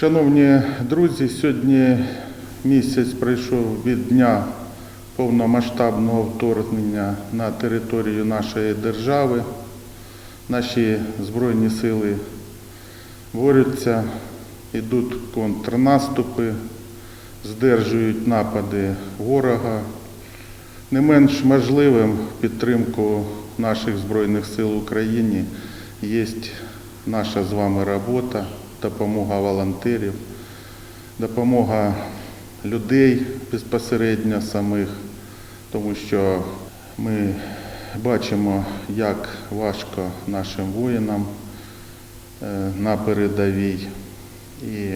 Шановні друзі, сьогодні місяць пройшов від дня повномасштабного вторгнення на територію нашої держави. Наші Збройні сили борються, йдуть контрнаступи, здержують напади ворога. Не менш можливим підтримку наших Збройних сил України є наша з вами робота, допомога волонтерів, допомога людей безпосередньо самих, тому що ми бачимо, як важко нашим воїнам е, на передовій. І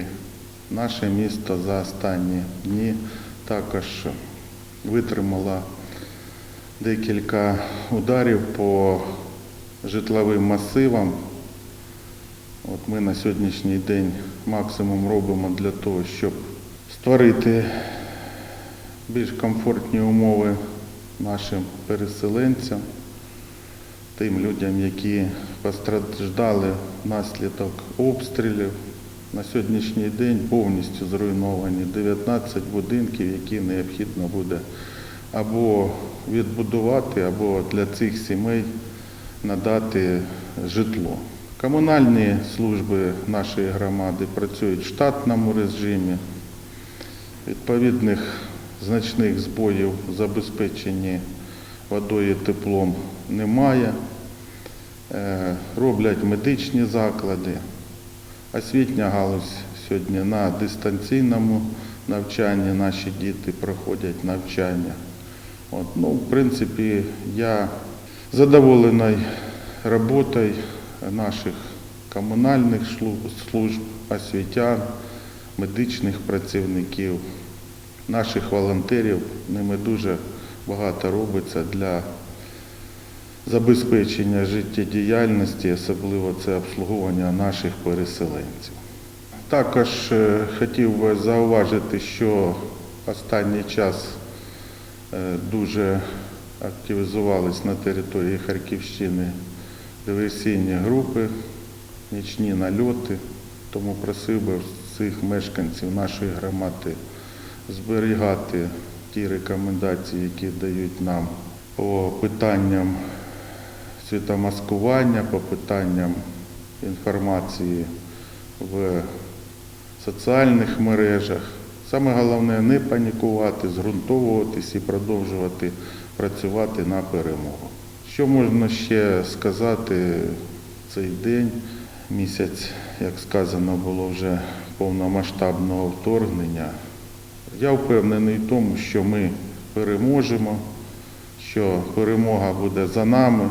наше місто за останні дні також витримало декілька ударів по житловим масивам. От ми на сьогоднішній день максимум робимо для того, щоб створити більш комфортні умови нашим переселенцям, тим людям, які постраждали внаслідок обстрілів. На сьогоднішній день повністю зруйновані 19 будинків, які необхідно буде або відбудувати, або для цих сімей надати житло. Комунальні служби нашої громади працюють в штатному режимі. Відповідних значних збоїв в забезпеченні водою і теплом немає. Е, Роблять медичні заклади. Освітня галузь сьогодні на дистанційному навчанні. Наші діти проходять навчання. От, ну, в принципі, я задоволений роботою наших комунальних служб, освітян, медичних працівників, наших волонтерів. Ними дуже багато робиться для забезпечення життєдіяльності, особливо це обслуговування наших переселенців. Також е, хотів би зауважити, що останній час е, дуже активізувались на території Харківщини диверсійні групи, нічні нальоти. Тому просив би всіх мешканців нашої громади зберігати ті рекомендації, які дають нам по питанням світомаскування, по питанням інформації в соціальних мережах. Саме головне не панікувати, зґрунтовуватись і продовжувати працювати на перемогу. Що можна ще сказати цей день, місяць, як сказано, було вже повномасштабного вторгнення. Я впевнений в тому, що ми переможемо, що перемога буде за нами.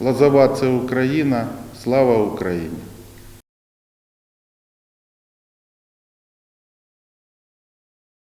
Лазова це Україна, слава Україні!